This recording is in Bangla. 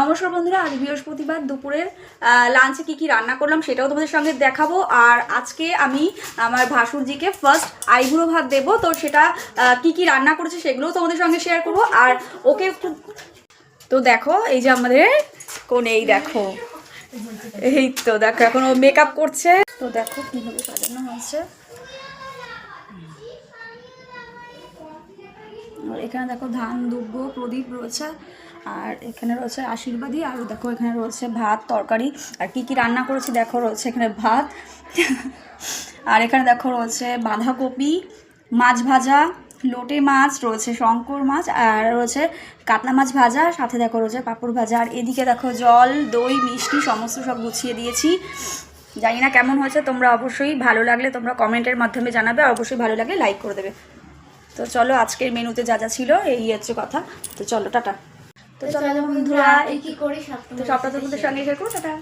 নমস্কার বন্ধুরা, আজ বৃহস্পতিবার দুপুরের লাঞ্চে কি কি রান্না করলাম সেটাও তোমাদের সঙ্গে দেখাবো। আর আজকে আমি আমার ভাসুরজিকে ফার্স্ট আইবুড়ো ভাত দেবো, তো সেটা কি কি রান্না করেছে সেগুলোও তোমাদের সঙ্গে শেয়ার করব। আর ওকে একটু, তো দেখো, এই যে আমাদের কোন এই দেখো, এই তো দেখো, এখন ও মেকআপ করছে। তো দেখো কীভাবে সাজানো হয়েছে। আর এখানে দেখো ধান দুব্ব প্রদীপ রয়েছে, আর এখানে রয়েছে আশীর্বাদী আর দেখো এখানে রয়েছে ভাত, তরকারি, আর কি কি রান্না করেছি দেখো রয়েছে এখানে ভাত। আর এখানে দেখো রয়েছে বাঁধাকপি, মাছ ভাজা, লোটে মাছ, রয়েছে শঙ্কর মাছ, আর রয়েছে কাতলা মাছ ভাজা, সাথে দেখো রয়েছে পাঁপড় ভাজা, আর এদিকে দেখো জল, দই, মিষ্টি, সমস্ত সব গুছিয়ে দিয়েছি। জানি না কেমন হয়েছে, তোমরা অবশ্যই ভালো লাগলে তোমরা কমেন্টের মাধ্যমে জানাবে, আর অবশ্যই ভালো লাগলে লাইক করে দেবে। তো চলো আজকের মেনুতে যা যা ছিল এই হচ্ছে কথা। তো চলো টাটা। তো চলো বন্ধুরা এই কি করি? সপ্তাহ তো সবটা তোমাদের সঙ্গে করো টাটা।